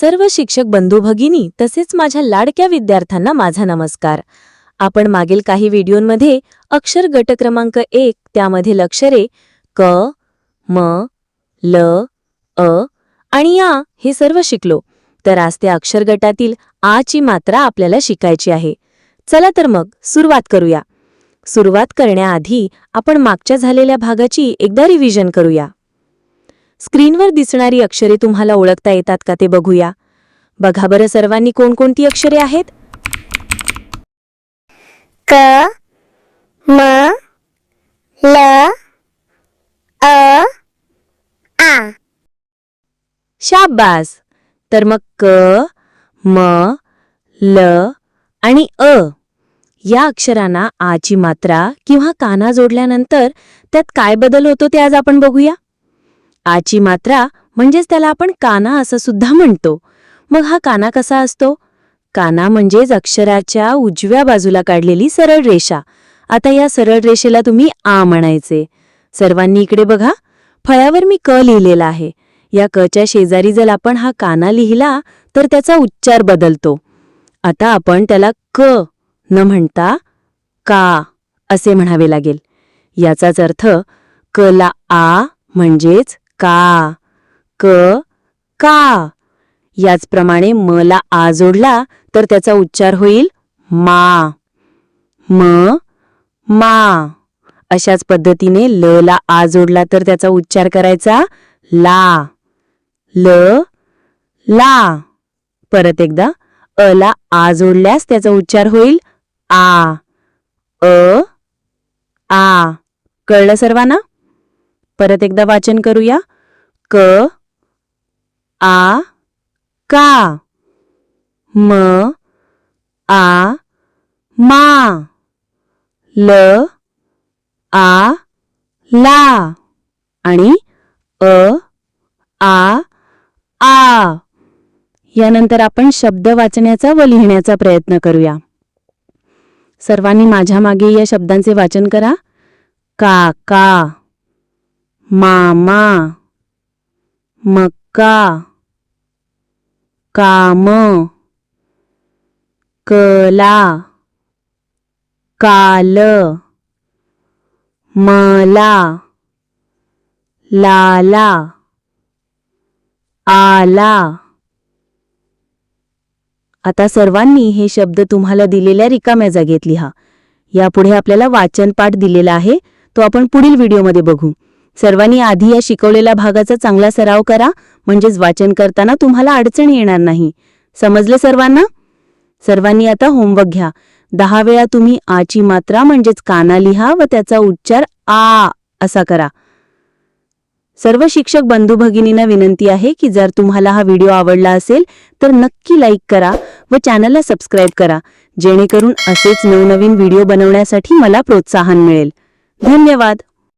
सर्व शिक्षक बंधू भगिनी तसेच माझ्या लाडक्या विद्यार्थ्यांना माझा नमस्कार. आपण मागील काही व्हिडिओंमध्ये अक्षर गट क्रमांक एक त्यामध्ये लक्षरे क म ल अ आणि या हे सर्व शिकलो. तर आज त्या अक्षर गटातील आ ची मात्रा आपल्याला शिकायची आहे. चला तर मग सुरुवात करूया. सुरुवात करण्याआधी आपण मागच्या झालेल्या भागाची एकदा रिव्हिजन करूया. स्क्रीनवर दिसणारी अक्षरे तुम्हाला ओळखता येतात का ते बघूया. बघा बरं सर्वांनी कोणकोणती अक्षरे आहेत? क म ल अ आ. शाबास! तर मग क म ल आणि अ या अक्षरांना आची मात्रा किंवा काना जोडल्यानंतर त्यात काय बदल होतो ते आज आपण बघूया. आची मात्रा म्हणजेच त्याला आपण काना असं सुद्धा म्हणतो. मग हा काना कसा असतो? काना म्हणजेच अक्षराच्या उजव्या बाजूला काढलेली सरळ रेषा. आता या सरळ रेषेला तुम्ही आ म्हणायचे. सर्वांनी इकडे बघा. फळ्यावर मी क लिहिलेला आहे. या कच्या शेजारी जर आपण हा काना लिहिला तर त्याचा उच्चार बदलतो. आता आपण त्याला क न म्हणता का असे म्हणावे लागेल. याचाच अर्थ क ला आ म्हणजेच का. क का. याचप्रमाणे म ला आ जोडला तर त्याचा उच्चार होईल मा. म मा. अशाच पद्धतीने ल ला आ जोडला तर त्याचा उच्चार करायचा ला. ल ला. परत एकदा अ ला आ जोडल्यास त्याचा उच्चार होईल आ. अ आ. कळलं सर्वांना? परत एकदा वाचन करूया. क आ. का? म आ मा ल आ ला. आणि अ आ आ. यानंतर आपण शब्द वाचण्याचा व लिहिण्याचा प्रयत्न करूया. सर्वांनी माझ्या मागे या शब्दांचे वाचन करा. काका मामा मक्का. काम कला काल मला लाला आला. आता सर्वांनी हे शब्द तुम्हाला दिलेल्या रिकाम्या जागेत लिहा यापुढे आपल्याला वाचन पाठ दिलेला आहे तो आपण पुढील व्हिडिओमध्ये बघू. सर्वांनी आधी या शिकवलेल्या भागाचा चांगला सराव करा. म्हणजेच वाचन करताना तुम्हाला अडचण येणार नाही. समजलं सर्वांना? सर्वांनी आता होमवर्क घ्या. दहा वेळा तुम्ही आची मात्रा म्हणजेच काना लिहा व त्याचा उच्चार आ असा करा. सर्व शिक्षक बंधू भगिनींना विनंती आहे की जर तुम्हाला हा व्हिडिओ आवडला असेल तर नक्की लाईक करा व चॅनलला सबस्क्राईब करा. जेणेकरून असेच नवनवीन व्हिडिओ बनवण्यासाठी मला प्रोत्साहन मिळेल. धन्यवाद!